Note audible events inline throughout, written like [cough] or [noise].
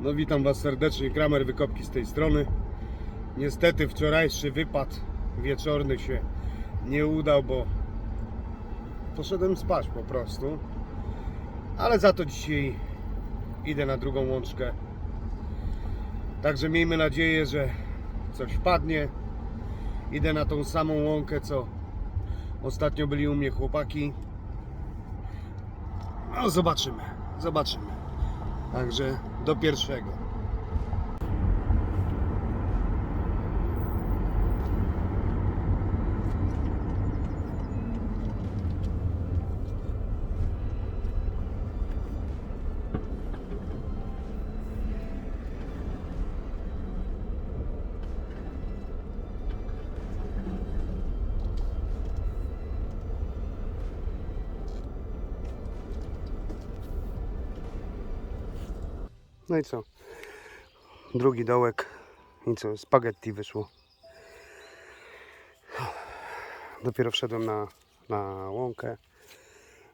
No witam Was serdecznie, Kramer Wykopki z tej strony. Niestety wczorajszy wypad wieczorny się nie udał, bo poszedłem spać po prostu. Ale za to dzisiaj idę na drugą łączkę. Także miejmy nadzieję, że coś wpadnie. Idę na tą samą łąkę, co ostatnio byli u mnie chłopaki. No zobaczymy, zobaczymy. Także do pierwszego. No i co? Drugi dołek. I co? Spaghetti wyszło. Dopiero wszedłem na, na łąkę,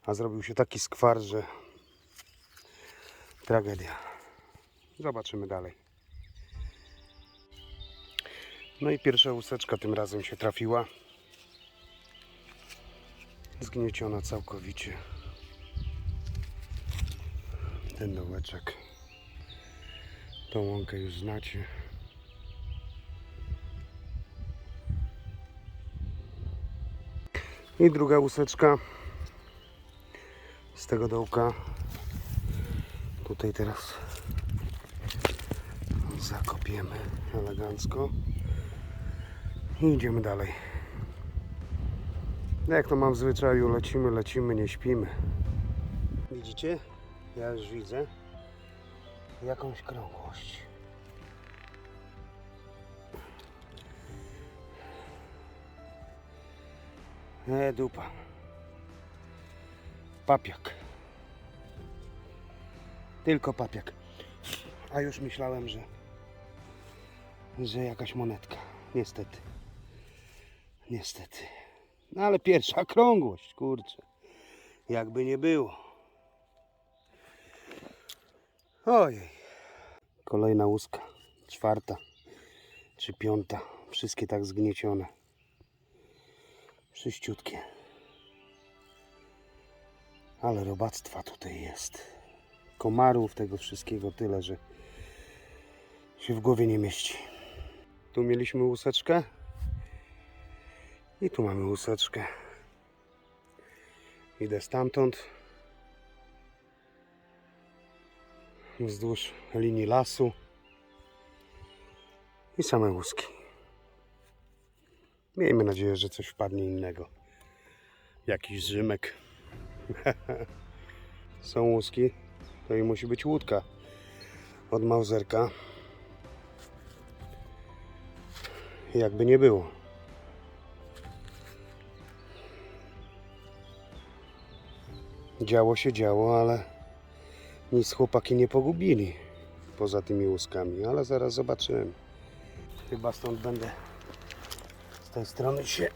a zrobił się taki skwar, że tragedia. Zobaczymy dalej. No i pierwsza łuseczka tym razem się trafiła. Zgnieciona całkowicie. Ten dołeczek. Tą łąkę już znacie. I druga łuseczka z tego dołka. Tutaj teraz zakopiemy elegancko i idziemy dalej. Jak to mam w zwyczaju, lecimy, lecimy, nie śpimy. Widzicie? Ja już widzę jakąś krągłość. E, dupa. Papiak. Tylko papiak. A już myślałem, że że jakaś monetka. Niestety. Niestety. No ale pierwsza [laughs] krągłość, kurczę. Jakby nie było. Ojej. Kolejna łuska. Czwarta czy piąta. Wszystkie tak zgniecione. Sześciutkie. Ale robactwa tutaj jest. Komarów, tego wszystkiego tyle, że się w głowie nie mieści. Tu mieliśmy łuseczkę. I tu mamy łuseczkę. Idę stamtąd. Wzdłuż linii lasu. I same łuski. Miejmy nadzieję, że coś wpadnie innego. Jakiś rzymek. [laughs] Są łuski. To i musi być łódka od Mauserka. Jakby nie było. Działo się działo, ale nic chłopaki nie pogubili poza tymi łuskami, ale zaraz zobaczymy. Chyba stąd będę z tej strony się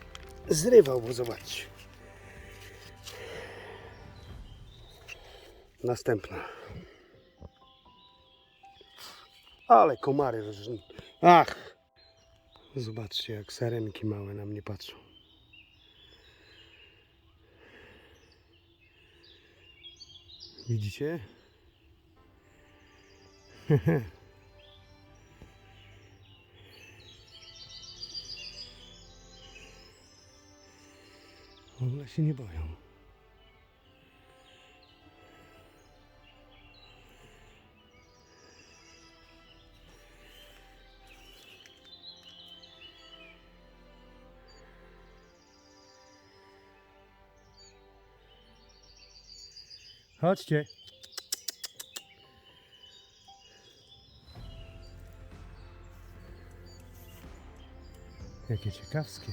zrywał, bo zobaczcie. Następna. Ale komary różne. Ach! Zobaczcie, jak sarenki małe na mnie patrzą. Widzicie? [laughs] W się nie boją. Chodźcie. Jakie ciekawskie.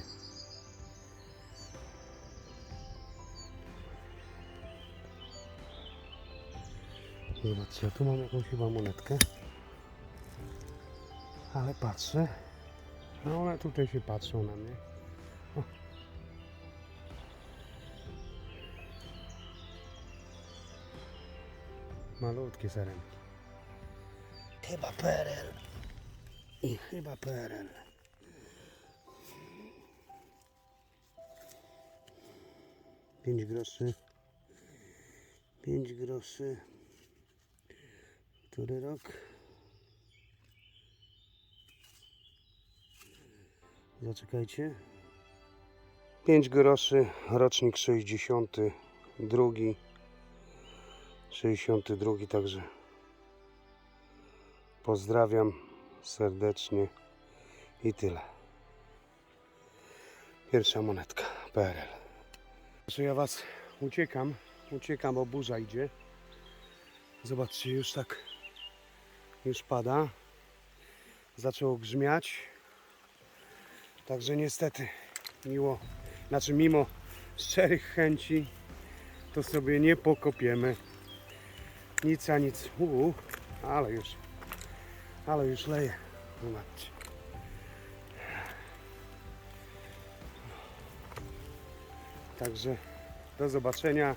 Zobaczcie, ja tu mam jakąś chyba monetkę. Ale patrzę. No one tutaj się patrzą na mnie. O. Malutkie sarenki. Chyba PRL. I chyba PRL. Pięć groszy. Pięć groszy. Który rok? Zaczekajcie. 5 groszy, rocznik 62, 62, także pozdrawiam serdecznie i tyle. Pierwsza monetka PRL. Proszę, ja was uciekam, uciekam, bo burza idzie. Zobaczcie, już tak, już pada. Zaczęło grzmiać. Także niestety, miło, znaczy mimo szczerych chęci, to sobie nie pokopiemy. Nic a nic. Uu, ale już, ale już leje. Zobaczcie. Także do zobaczenia.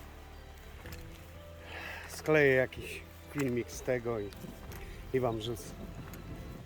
Skleję jakiś filmik z tego i, i Wam wrzucę.